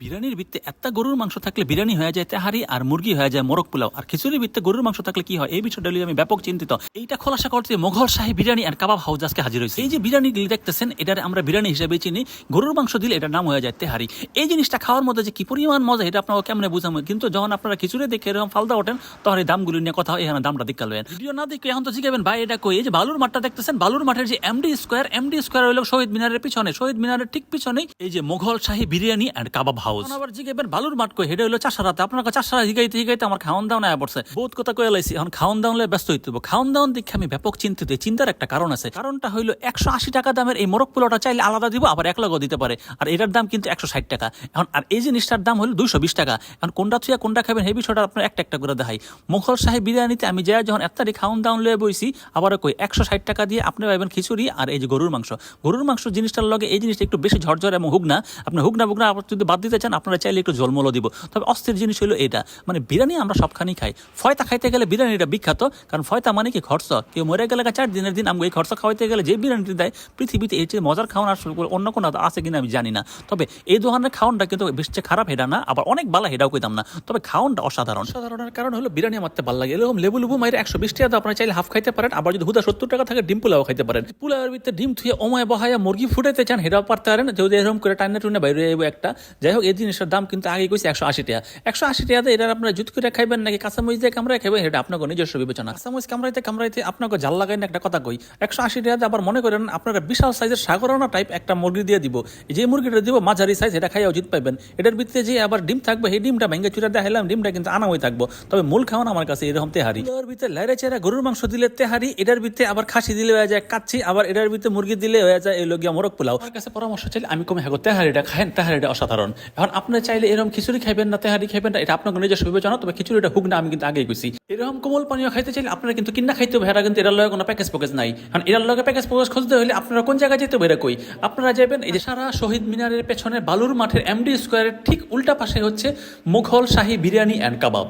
বিরিয়ানির ভিত্তে একটা গরুর মাংস থাকলে বিরিয়ানি হয়ে যায় তেহারি, আর মুরগি হয়ে যায় মোরগ পোলাও। আর খিচুড়ির ভিত্তে গরুর মাংস থাকলে কি হয়? এই বিষয়টা নিয়ে আমি ব্যাপক চিন্তিত। এইটা খোলাসা করতে মোঘল শাহী বিরিয়ানি আর কাবাব হাউস আজকে হাজির হয়েছে। এই যে বিরিয়ানি দেখতেছেন, এটার আমরা বিরিয়ানি হিসেবে চিনি। গরুর মাংস দিলে এটার নাম হয়ে যায় তেহারি। এই জিনিসটা খাওয়ার মধ্যে যে কি পরিমাণ মজা, এটা আপনাকে কেমনে বুঝাবো? কিন্তু যখন আপনারা খিচুড়ি দেখে এরকম ফালদা ওঠেন, তখন এই দামগুলো নিয়ে কথা হয়, এখানে দামটা দিকাল ভিডিও না দেখে এখন তো জিজ্ঞাবেন ভাই, এটা কই? এই যে বালুর মাঠটা দেখতেছেন, বালুর মাঠের যে এমডি স্কোয়ার এমডি স্কোয়ার হলো শহীদ মিনারের পিছনে, শহীদ মিনারের ঠিক পিছনেই এই যে মোঘল শাহী বিরিয়ানি অ্যান্ড কাবাব হাউস। আবার জিজ্ঞাবেন বালুর মাঠ কই? হেডে হলো চাষারাতে। আপনার চাষারা হিগাইতে হিগাইতে আমার খাওয়ান দাওয়া না পড়ছে। বহুত কথা কয়ে লাইছি, এখন দাওয়ান ব্যস্ত হইতে হবে দাওয়ান দেখে আমি ব্যাপক চিন্তিত। চিন্তার একটা কারণ আছে। কারণটা হইল একশো আশি টাকা দামের এই পোলাওটা চাইলে আলাদা দিব, আবার এক দিতে পারে। আর এটার দাম কিন্তু একশো ষাট টাকা। এখন আর এই জিনিসটার দাম হলো দুইশো বিশ টাকা। এখন কোনটা কোনটা খাবেন এই বিষয়টা আপনার একটা একটা করে দেখাই। মুঘল শাহী বিরিয়ানিতে আমি যাই যখন এত্তারি খাওয়ান দাওয়ান লয়ে বইছি আবার কই, একশো ষাট টাকা দিয়ে আপনি খিচুড়ি আর এই যে গরুর মাংস। গরুর মাংস জিনিসটার লগে এই জিনিসটা একটু বেশি ঝরঝর এবং হুগনা। আপনি হুগনা বুগনা যদি বাদ দিতে চান, আপনারা চাইলে একটু জলমলো দিব। তবে অস্থির জিনিস হলো এটা মানে বিরিয়ানি আমরা সবখানেই খাই। ফয়তা খাইতে গেলে বিরিয়ানিটা বিখ্যাত, কারণ ফয়তা মানে কি খরচ? কেউ মরে গেলে চার দিনের দিন আমি এই খরচ খাওয়াইতে গেলে যে বিরিয়ানিটি দেয়, পৃথিবীতে এর চেয়ে মজার খাওয়ান আসলে অন্য কোনো আছে কিনা আমি জানি না। তবে এই ধরনের খাওয়ানটা কিন্তু বেশ খারাপ হেডা না, আবার অনেক বালা হেডাও কইতাম না। তবে খাওয়ানটা অসাধারণ। সাধারণের কারণ হলো বিরিয়ানি মারতে ভালো লাগে। এরকম লেবু লেবু মাইরে একশো বিশ টাকা আপনারা চাইলে হাফ খাইতে পারেন, আবার যদি হুদা সত্তর টাকা থাকে, ডিম পোলাও খাইতে পারেন। পোলাওয়ের ভিতরে ডিম থুয়ে ওমায় বহায়া মুরগি ফুটাইতে চান, হেডাও পারতে পারেন, যদি এরকম করে টাইনে টুনে বাইরে একটা। যাই হোক এই জিনিসটার দাম কিন্তু আগে কইছে একশো আশি টাকা। একশো আশি টাকাতে এটা আপনারা জুত করে খাইবেন নাকি কাঁচামরিচ দিয়ে কামড়ায় খাইবেন এটা আপনাকে নিজস্ব বিবেচনা। কাঁচামরিচ কামড়াইতে কামড়াইতে আপনাকে জাল লাগাই না একটা কথা কই। একশো আশি টাকাতে আবার মনে করেন আপনারা বিশাল সাইজের সাগরানা টাইপ একটা মুরগি দিয়ে দিব। যে মুরগিটা দিব, মাঝারি সাইজ এটা খাইয়া উচিত পাইবেন। এটার ভিতরে যে আবার ডিম থাকবে, সেই ডিমটা ভেঙে চুরা দেখাইলাম, ডিমটা কিন্তু আনা হয়ে থাকব। তবে মূল খাওয়ান আমার কাছে এরকম তেহারি। এর ভিতরে লাইরে চেরা গরুর মাংস দিলে তেহারি, এটার ভিতরে আবার খাসি দিলে হয়ে যায় কাচ্ছি আবার এটার ভিতরে মুরগি দিলে হয়ে যায় এই লগিয়া মোরগ পোলাও। আমার কাছে পরামর্শ চাইলে আমি কমে হাগো। তেহারিটা খায়েন, তেহারিটা অসাধারণ। এখন আপনি চাইলে এরকম খিচুড়ি খাইবেন না, তেহারি খাইবেন না, এটা আপনার নিজস্ব বিবেচনা তবে খিচুড়িটা হুক না আমি কিন্তু আগে গেছি এরকম কোমল পানীয় খাইতে চাইলে আপনারা কিন্তু কিনা খাইতে হবে কিন্তু এটার লগে কোনো প্যাকেজ প্যাকেজ নাই। কারণ এটার লগে প্যাকেজ প্যাকেজ খুঁজতে হলে আপনারা কোন জায়গায় যেতে হবে কই? আপনারা যাবেন এই যে সারা শহীদ মিনারের পেছনে বালুর মাঠের এমডি স্কোয়ারের ঠিক উল্টা পাশে হচ্ছে মুঘল শাহী বিরিয়ানি অ্যান্ড কাবাব